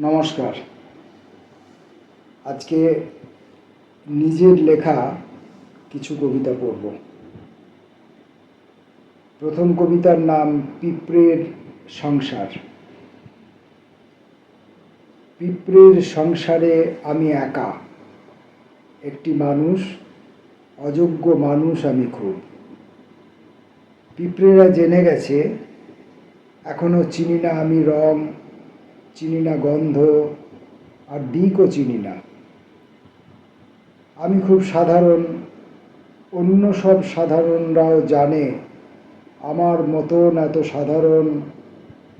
নমস্কার। আজকে নিজের লেখা কিছু কবিতা পড়ব। প্রথম কবিতার নাম পিঁপড়ের সংসার। পিঁপড়ের সংসারে আমি একা। একটি মানুষ, অযোগ্য মানুষ আমি খুব। পিঁপড়েরা জেনে গেছে, এখনও চিনি না আমি রং চিনি না গন্ধ, আর দিকও চিনি না। আমি খুব সাধারণ, অন্য সব সাধারণরাও জানে, আমার মতন এত সাধারণ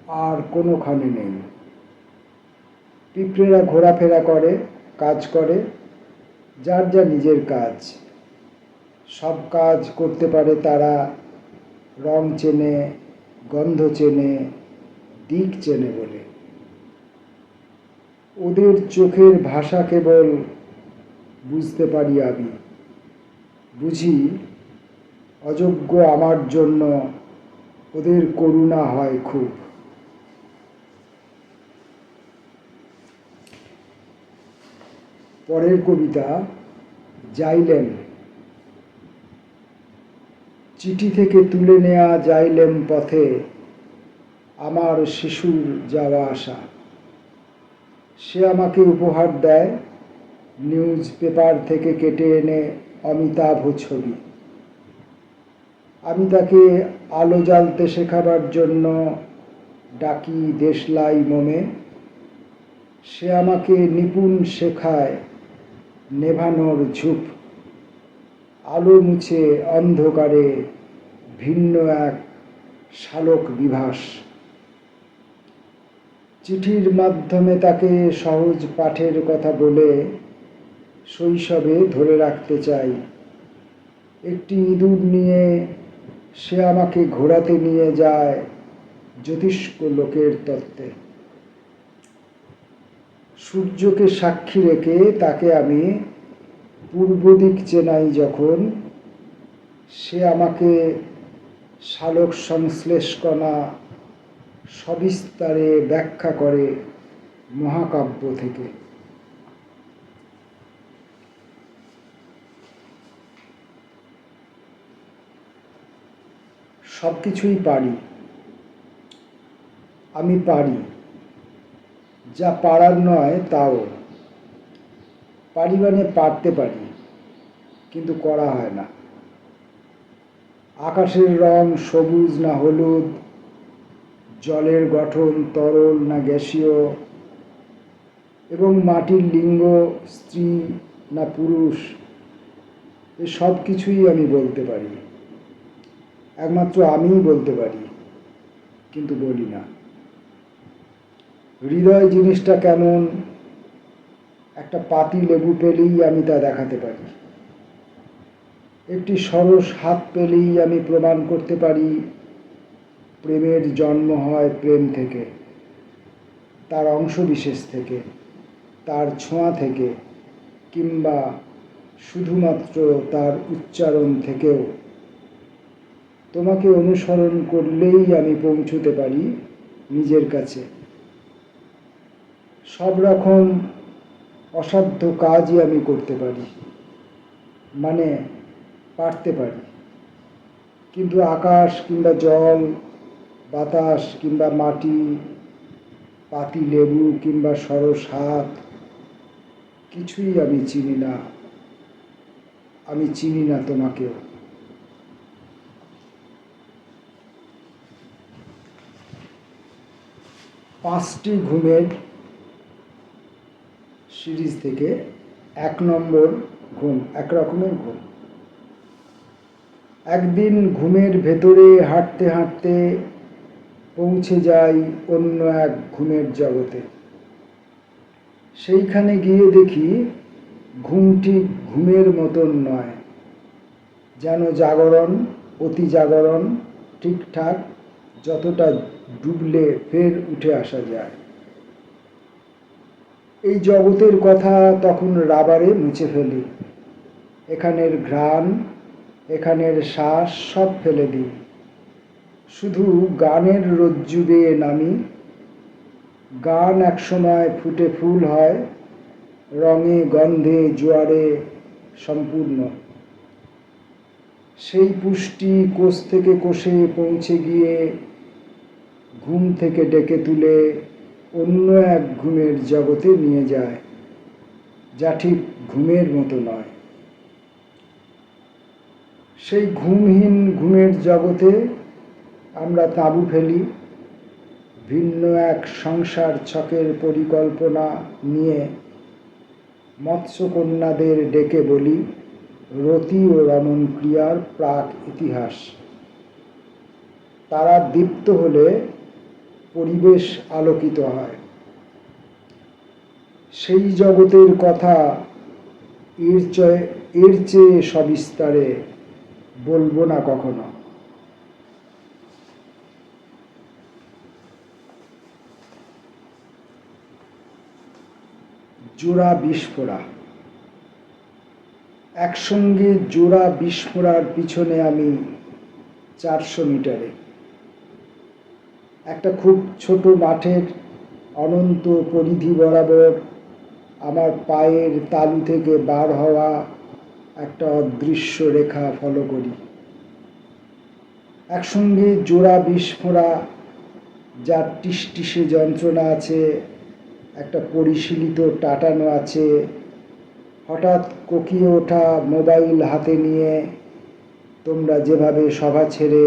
আর কোনোখানে নেই। পিঁপড়েরা ঘোরাফেরা করে, কাজ করে, যার যা নিজের কাজ। সব কাজ করতে পারে তারা, রং চেনে, গন্ধ চেনে, দিক চেনে বলে। ওদের চোখের ভাষা কেবল বুঝতে পারি আমি। বুঝি, অযোগ্য আমার জন্য ওদের করুণা হয় খুব। পরের কবিতা যাইলেন চিঠি থেকে তুলে নেওয়া যাইলেম পথে আমার শিশুর যাওয়া আসা। সে আমাকে উপহার দেয়। নিউজ পেপার থেকে কেটে এনে অমিতাভ ছবি। আমি তাকে আলো জ্বালতে শেখাবার জন্য ডাকি দেশলাই মোমে। সে আমাকে নিপুণ শেখায় নেভানোর ঝুপ। আলো মুছে অন্ধকারে ভিন্ন এক শালক বিভাস। চিঠির মাধ্যমে তাকে সহজ পাঠের কথা বলে শৈশবে ধরে রাখতে চাই। একটি ইঁদুর নিয়ে সে আমাকে ঘোরাতে নিয়ে যায় জ্যোতিষ্ক লোকের তত্ত্বে। সূর্যকে সাক্ষী রেখে তাকে আমি পূর্ব দিক চেনাই যখন সে আমাকে শালক সংশ্লেষ কণা সবিস্তারে ব্যাখ্যা করে মহাকাব্য থেকে। সব কিছুই পারি। আমি পারি। যা পারার নয়, তাও। পারি মানে পারতে পারি, কিন্তু করা হয় না। আকাশের রং সবুজ না হলুদ জলের গঠন তরল না গ্যাসীয়? এবং মাটির লিঙ্গ, স্ত্রী না পুরুষ? এ সব কিছুই আমি বলতে পারি। একমাত্র আমিই বলতে পারি, কিন্তু বলি না। হৃদয় জিনিসটা কেমন? একটা পাতি লেবু পেলেই আমি তা দেখাতে পারি। একটি সরস হাত পেলেই আমি প্রমাণ করতে পারি। প্রেমের জন্ম হয় প্রেম থেকে, তার অংশ বিশেষ থেকে, তার ছোঁয়া থেকে, কিংবা শুধুমাত্র তার উচ্চারণ থেকেও। তোমাকে অনুসরণ করলেই আমি পৌঁছতে পারি নিজের কাছে। সব রকম অসাধ্য কাজই আমি করতে পারি মানে পারতে পারি। কিন্তু আকাশ কিংবা জল বাতাস কিংবা মাটি, পাতি, লেবু কিংবা সরস হাত কিছুই আমি চিনি না। আমি চিনি না তোমাকেও। পাঁচটি ঘুমের সিরিজ থেকে এক নম্বর ঘুম, এক রকমের ঘুম। একদিন ঘুমের ভেতরে হাঁটতে হাঁটতে পৌঁছে যাই অন্য এক ঘুমের জগতে। সেইখানে গিয়ে দেখি ঘুমটি ঘুমের মতন নয়। যেন জাগরণ, অতি জাগরণ, ঠিকঠাক, যতটা ডুবলে ফের উঠে আসা যায়। এই জগতের কথা তখন রাবারে মুছে ফেলি। এখানের ঘ্রাণ, এখানের শ্বাস সব ফেলে দিই। শুধু গানের রজ্জু বেয়ে নামি। গান একসময় ফুটে ফুল হয়, রঙে গন্ধে জোয়ারে সম্পূর্ণ। সেই পুষ্টি কোষ থেকে কোষে পৌঁছে গিয়ে ঘুম থেকে ডেকে তুলে অন্য এক ঘুমের জগতে নিয়ে যায়, যা ঠিক ঘুমের মতো নয়। সেই ঘুমহীন ঘুমের জগতে আমরা তাঁবু ফেলি। ভিন্ন এক সংসার ছকের পরিকল্পনা নিয়ে মৎস্যকন্যাদের ডেকে বলি, রতি ও রমণ ক্রিয়ার প্রাক ইতিহাস। তারা দীপ্ত হলে পরিবেশ আলোকিত হয়। সেই জগতের কথা এর চেয়ে এর চেয়ে সবিস্তারে বলব না কখনো। জোড়া বিস্ফোরা। একসঙ্গে জোড়া বিস্ফোরার পিছনে আমি চারশো মিটারে। একটা খুব ছোট মাঠের অনন্ত পরিধি বরাবর আমার পায়ের তালু থেকে বার হওয়া একটা অদৃশ্য রেখা ফলো করি। একসঙ্গে জোড়া বিস্ফোরা, যার টিসটিসে যন্ত্রণা আছে একটা পরিশীলিত টাটানো আছে। হঠাৎ কোকিয়ে ওঠা মোবাইল হাতে নিয়ে তোমরা যেভাবে সভা ছেড়ে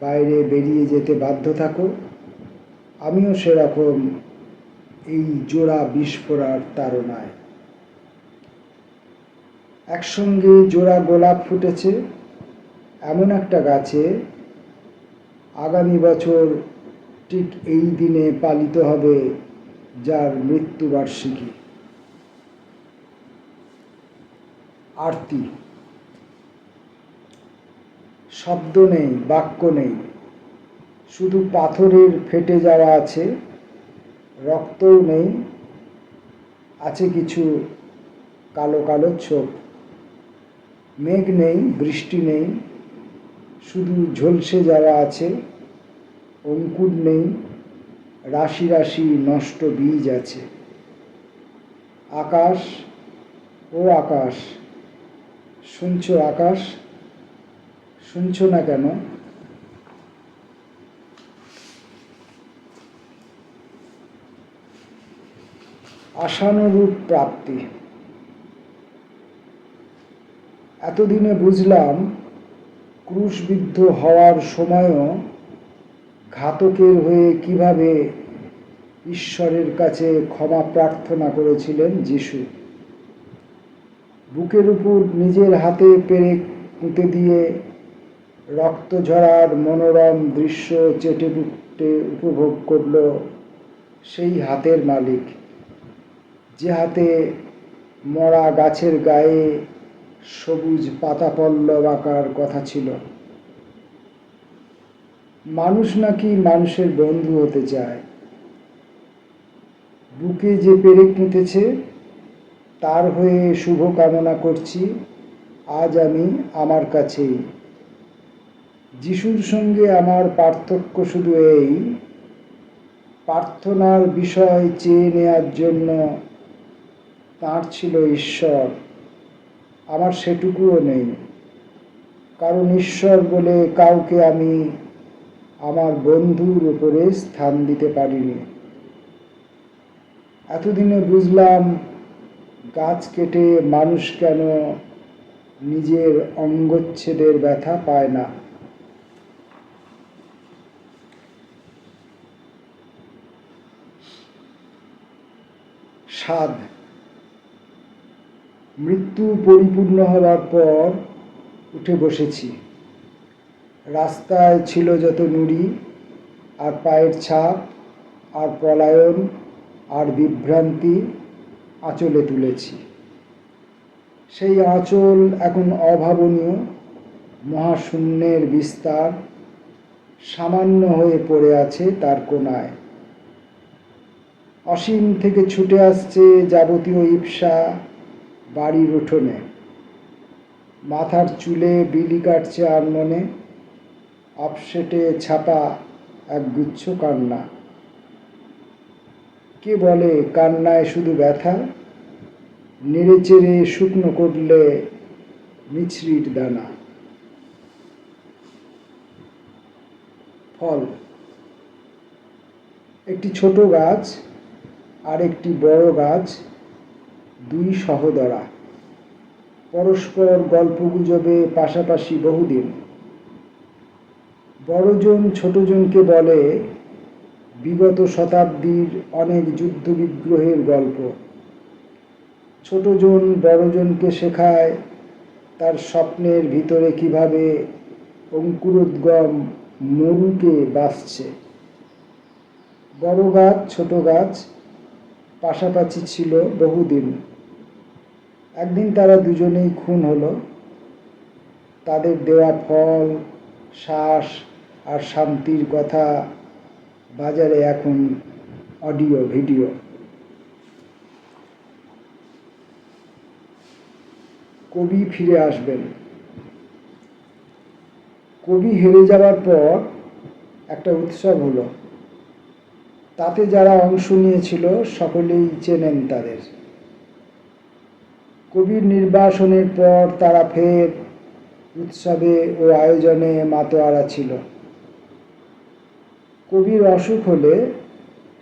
বাইরে বেরিয়ে যেতে বাধ্য থাকো, আমিও সেরকম এই জোড়া বিস্ফোরার তাড়নায়। একসঙ্গে জোড়া গোলাপ ফুটেছে, এমন একটা গাছে। আগামী বছর ঠিক এই দিনে পালিত হবে যার মৃত্যুবার্ষিকী আরতি। শব্দ নেই, বাক্য নেই, শুধু পাথরের ফেটে যাওয়া আছে, রক্তও নেই, আছে কিছু কালো কালো ছোপ। মেঘ নেই, বৃষ্টি নেই, শুধু ঝলসে যাওয়া আছে, অঙ্কুর নেই রাশি রাশি নষ্ট বীজ আছে। আকাশ, ও আকাশ, শুনছো আকাশ, শুনছো না কেন? আশানুরূপ প্রাপ্তি। এতদিনে বুঝলাম, ক্রুশবিদ্ধ হওয়ার সময়ও ঘাতকের হয়ে কীভাবে ঈশ্বরের কাছে ক্ষমা প্রার্থনা করেছিলেন যিশু। বুকের উপর নিজের হাতে পেরে পুঁতে দিয়ে রক্ত ঝরার মনোরম দৃশ্য চেটে পুটে উপভোগ করল সেই হাতের মালিক, যে হাতে মরা গাছের গায়ে সবুজ পাতা পল্লব আঁকার কথা ছিল। মানুষ নাকি মানুষের বন্ধু হতে চায়? বুকে যে পেরেক পুঁতেছে, তার হয়ে শুভ কামনা করছি। আজ আমি আমার কাছেই যিশুর সঙ্গে আমার পার্থক্য শুধু এই, প্রার্থনার বিষয় চেয়ে নেয়ার জন্য তাঁর ছিল ঈশ্বর। আমার সেটুকুও নেই। কারণ ঈশ্বর বলে কাউকে আমি আমার বন্ধুর উপরে স্থান দিতে পারিনি। এতদিনে বুঝলাম গাছ কেটে মানুষ কেন নিজের অঙ্গচ্ছেদের ব্যথা পায় না। স্বাদ। মৃত্যু পরিপূর্ণ হওয়ার পর উঠে বসেছি। রাস্তায় ছিল যত নুড়ি, আর পায়ের ছাপ, আর পলায়ন আর বিভ্রান্তি আঁচলে তুলেছি। সেই আঁচল এখন অভাবনীয়, মহাশূন্যের বিস্তার সামান্য হয়ে পড়ে আছে তার কোনায়। অসীম থেকে ছুটে আসছে যাবতীয় ইপসা বাড়ির উঠোনে মাথার চুলে বিলি কাটছে আর মনে অফসেটে ছাপা এক গুচ্ছ কান্না। কে বলে কান্নায় শুধু ব্যথা? নেড়ে চেড়ে শুকনো করলে মিছরির দানা। ফল। একটি ছোট গাছ আর একটি বড় গাছ, দুই সহদরা। পরস্পর গল্পগুজবে পাশাপাশি বহুদিন। বড়জন ছোটজনকে বলে বিগত শতাব্দীর অনেক যুদ্ধ বিগ্রহের গল্প। ছোটজন বড়জনকে শেখায় তার স্বপ্নের ভিতরে কীভাবে অঙ্কুরোদ্গম মরুকে বাঁচছে। বড় গাছ, ছোট গাছ, পাশাপাশি ছিল বহুদিন। একদিন তারা দুজনেই খুন হলো। তাদের দেওয়া ফল, শ্বাস আর শান্তির কথা বাজারে এখন অডিও, ভিডিও। কবি ফিরে আসবেন। কবি হেরে যাওয়ার পর একটা উৎসব হলো। তাতে যারা অংশ নিয়েছিল, সকলেই চেনেন তাদের। কবির নির্বাসনের পর তারা ফের উৎসবে ও আয়োজনে মাতোয়ারা ছিল। কবির অসুখ হলে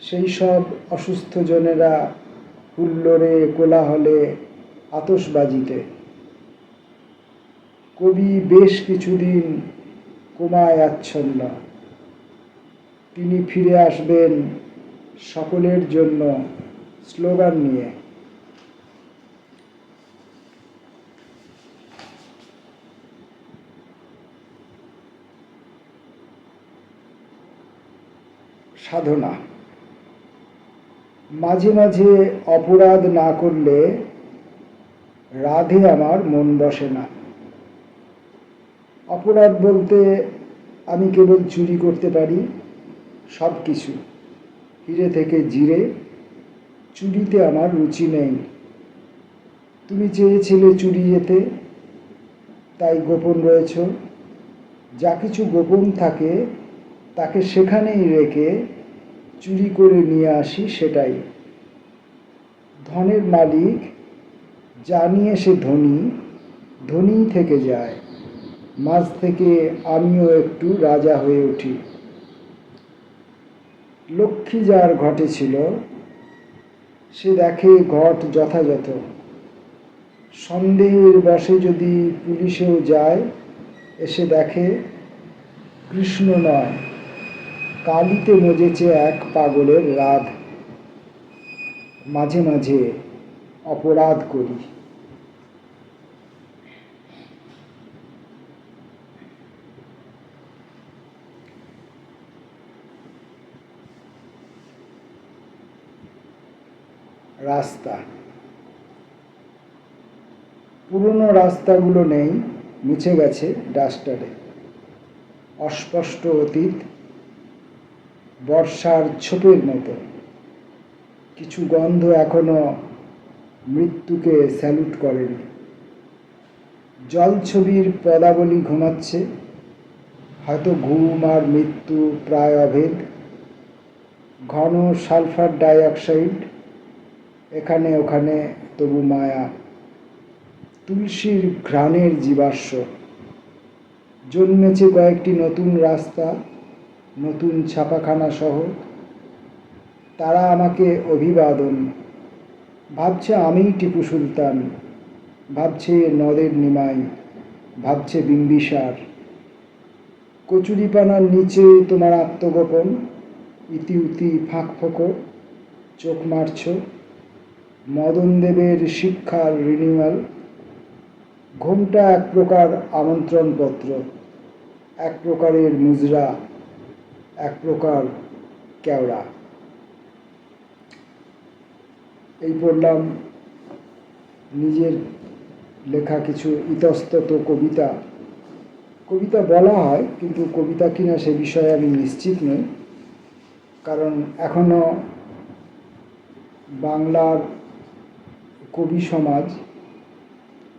সেই সব অসুস্থ জনেরা হুল্লোড়ে, কোলাহলে আতসবাজিতে কবি বেশ কিছুদিন কোমায় আচ্ছন্ন। তিনি ফিরে আসবেন সকলের জন্য স্লোগান নিয়ে। সাধনা। মাঝে মাঝে অপরাধ না করলে রাধে আমার মন বসে না। অপরাধ বলতে আমি কেবল চুরি করতে পারি সব কিছু হিরে থেকে জিরে, চুরিতে আমার রুচি নেই। তুমি চেয়েছিলে চুরি যেতে, তাই গোপন রয়েছ। যা কিছু গোপন থাকে, তাকে সেখানেই রেখে চুরি করে নিয়ে আসি সেটাই। ধনের মালিক জানিয়ে সে ধনী ধনী থেকে যায়। মাঝ থেকে আমিও একটু রাজা হয়ে উঠি। লক্ষ্মী যার ঘটেছিল সে দেখে ঘট যথাযথ। সন্দেহের বসে যদি পুলিশেও যায়, এসে দেখে কৃষ্ণ নয়। কালিতে মজেছে এক পাগলের রাধ মাঝে মাঝে অপরাধ করি। রাস্তা। পুরনো রাস্তাগুলো নেই, মুছে গেছে ডাস্টারে। অস্পষ্ট অতীত বর্ষার ছোপের মতো। কিছু গন্ধ এখনও মৃত্যুকে স্যালুট করেনি। জলছবির পদাবলী ঘুমাচ্ছে। হয়তো ঘুম আর মৃত্যু প্রায় অভেদ। ঘন সালফার ডাইঅক্সাইড। এখানে ওখানে তবু মায়া। তুলসীর ঘ্রাণের জীবাশ্ম। জন্মেছে কয়েকটি নতুন রাস্তা। নতুন ছাপাখানা সহ, তারা আমাকে অভিবাদন। ভাবছে আমিই টিপু সুলতান, ভাবছে নদের নিমাই, ভাবছে বিম্বিসার। কচুরিপানার নিচে তোমার আত্মগোপন ইতি উতি ফাঁক ফোকর চোখ মারছ, মদন দেবের শিক্ষার রিনিউয়াল, ঘুমটা এক প্রকার আমন্ত্রণপত্র, এক প্রকারের মুজরা। এক প্রকার কেওড়া। এই পড়লাম নিজের লেখা কিছু ইতস্তত কবিতা। কবিতা বলা হয়, কিন্তু কবিতা কিনা সে বিষয়ে আমি নিশ্চিত নই, কারণ এখনও বাংলার কবি সমাজ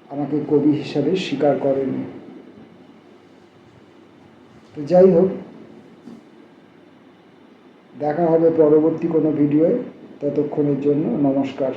আমাকে কবি হিসাবে স্বীকার করেনি। তো যাই হোক দেখা হবে পরবর্তী কোনো ভিডিওয়ে। ততক্ষণের জন্য নমস্কার।